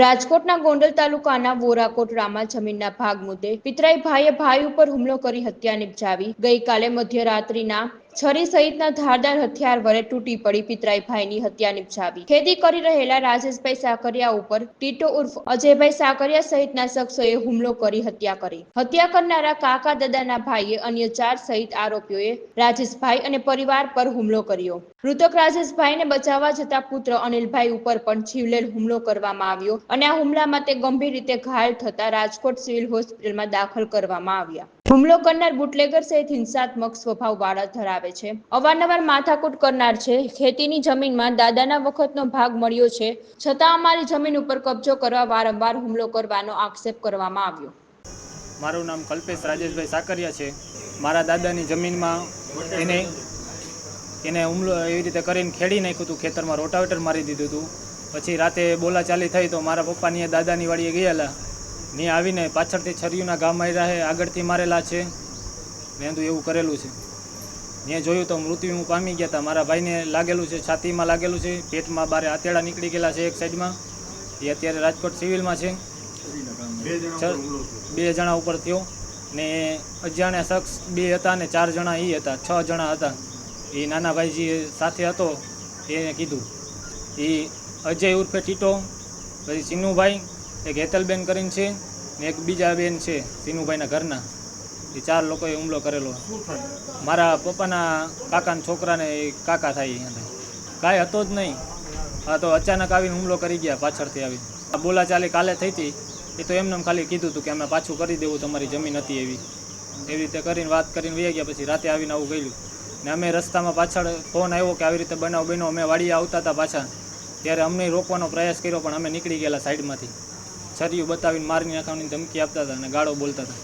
રાજકોટના ગોંડલ તાલુકાના વોરાકોટ રામા જમીનના ભાગ મુદ્દે પિતરાઈ ભાઈએ ભાઈ ઉપર હુમલો કરી હત્યા નિપજાવી. ગઈકાલે મધ્યરાત્રિના છરી સહિતના ધારદાર હથિયાર વડે તૂટી પડી પિતરાઈ હત્યા નિપજાવી. ખેતી કરી રહેલા રાજેશભાઈ સાકરિયા ઉપર ટીટો ઉર્ફ અજયભાઈ સાકરિયા સહિતના શખ્સોએ હુમલો કરી હત્યા કરી. હત્યા કરનારા કાકા દાદાના ભાઈએ અન્ય ચાર સહિત આરોપીઓએ રાજેશભાઈ અને પરિવાર પર હુમલો કર્યો. મૃતક રાજેશભાઈને બચાવવા જતા પુત્ર અનિલભાઈ ઉપર પણ જીવલેણ હુમલો કરવામાં આવ્યો અને આ હુમલામાં તે ગંભીર રીતે ઘાયલ થતા રાજકોટ સિવિલ હોસ્પિટલમાં દાખલ કરવામાં આવ્યા. હુમલો કરનાર બુટલેગર સહિત હિંસાત્મક સ્વભાવ વાળા ધરાવે છે. અવારનવાર માથાકૂટ કરનાર છે. ખેતીની જમીનમાં દાદાના વખતનો ભાગ મળ્યો છે. છતાં અમારી જમીન ઉપર કબજો કરવા વારંવાર હુમલો કરવાનો આક્ષેપ કરવામાં આવ્યો. મારું નામ કલ્પેશ રાજેશભાઈ સાકરિયા છે. મારા દાદાની જમીનમાં એને એને હુમલો એવી રીતે કરીને ખેડી નાખ્યું હતું. ખેતરમાં રોટાવેટર મારી દીધું હતું. પછી રાતે બોલાચાલી થઈ તો મારા પપ્પાની દાદાની વાડીએ ગયેલા. ને આવીને પાછળથી છરીઓના ગામ માર્યા છે. આગળથી મારેલા છે. મેં તો એવું કરેલું છે. મેં જોયું તો મૃત્યુ પામી ગયા હતા મારા ભાઈને લાગેલું છે, છાતીમાં લાગેલું છે, પેટમાં બારે આતેડા નીકળી ગયેલા છે એક સાઈડમાં. એ અત્યારે રાજકોટ સિવિલમાં છે. બે જણા ઉપર થયો ને અજાણ્યા શખ્સ બે હતા ને ચાર જણા એ હતા, છ જણા હતા. એ નાના ભાઈજી સાથે હતો, એને કીધું. એ અજય ઉર્ફે ટીટો, પછી સિનુભાઈ, એક હેતલબેન કરીને છે ને એક બીજા બેન છે સિનુભાઈના ઘરના. એ ચાર લોકોએ હુમલો કરેલો. મારા પપ્પાના કાકાના છોકરાને એ કાકા થાય એને કાંઈ હતો જ નહીં. હા, તો અચાનક આવીને હુમલો કરી ગયા પાછળથી આવી બોલા ચાલી કાલે થઈ હતી. એ તો એમને ખાલી કીધું હતું કે અમે પાછું કરી દેવું, તમારી જમીન હતી એવી. એવી રીતે કરીને વાત કરીને વહી ગયા, પછી રાતે આવીને આવું ગયેલું. ને અમે રસ્તામાં પાછળ ફોન આવ્યો કે આવી રીતે બનાવ બન્યો. અમે વાડીએ આવતા હતા પાછા. ત્યારે અમને રોકવાનો પ્રયાસ કર્યો, પણ અમે નીકળી ગયેલા સાઈડમાંથી. છરીયું બતાવીને મારી નાખવાની ધમકી આપતા હતા અને ગાળો બોલતા હતા.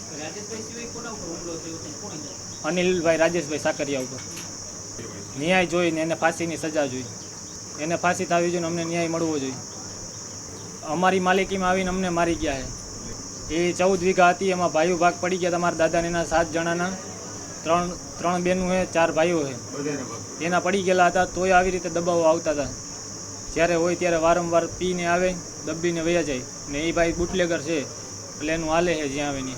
અનિલભાઈ, રાજેશભાઈ સાકરિયા ઉપર. ન્યાય જોઈને એને ફાંસીની સજા જોઈ. એને ફાંસી થવી જોઈએ અમને ન્યાય મળવો જોઈએ અમારી માલિકીમાં આવીને અમને મારી ગયા છે. એ ચૌદ વીઘા હતી, એમાં ભાઈઓ ભાગ પડી ગયા તમારા દાદાને એના સાત જણાના, ત્રણ ત્રણ બેનું છે, ચાર ભાઈઓ છે. એના પડી ગયેલા હતા, તોય આવી રીતે દબાવો આવતા હતા. જ્યારે હોય ત્યારે વારંવાર પીને આવે દબીને વયા જાય ને એ ભાઈ બુટલેગર છે, એટલે એનું હાલે છે જ્યાં આવે ત્યાં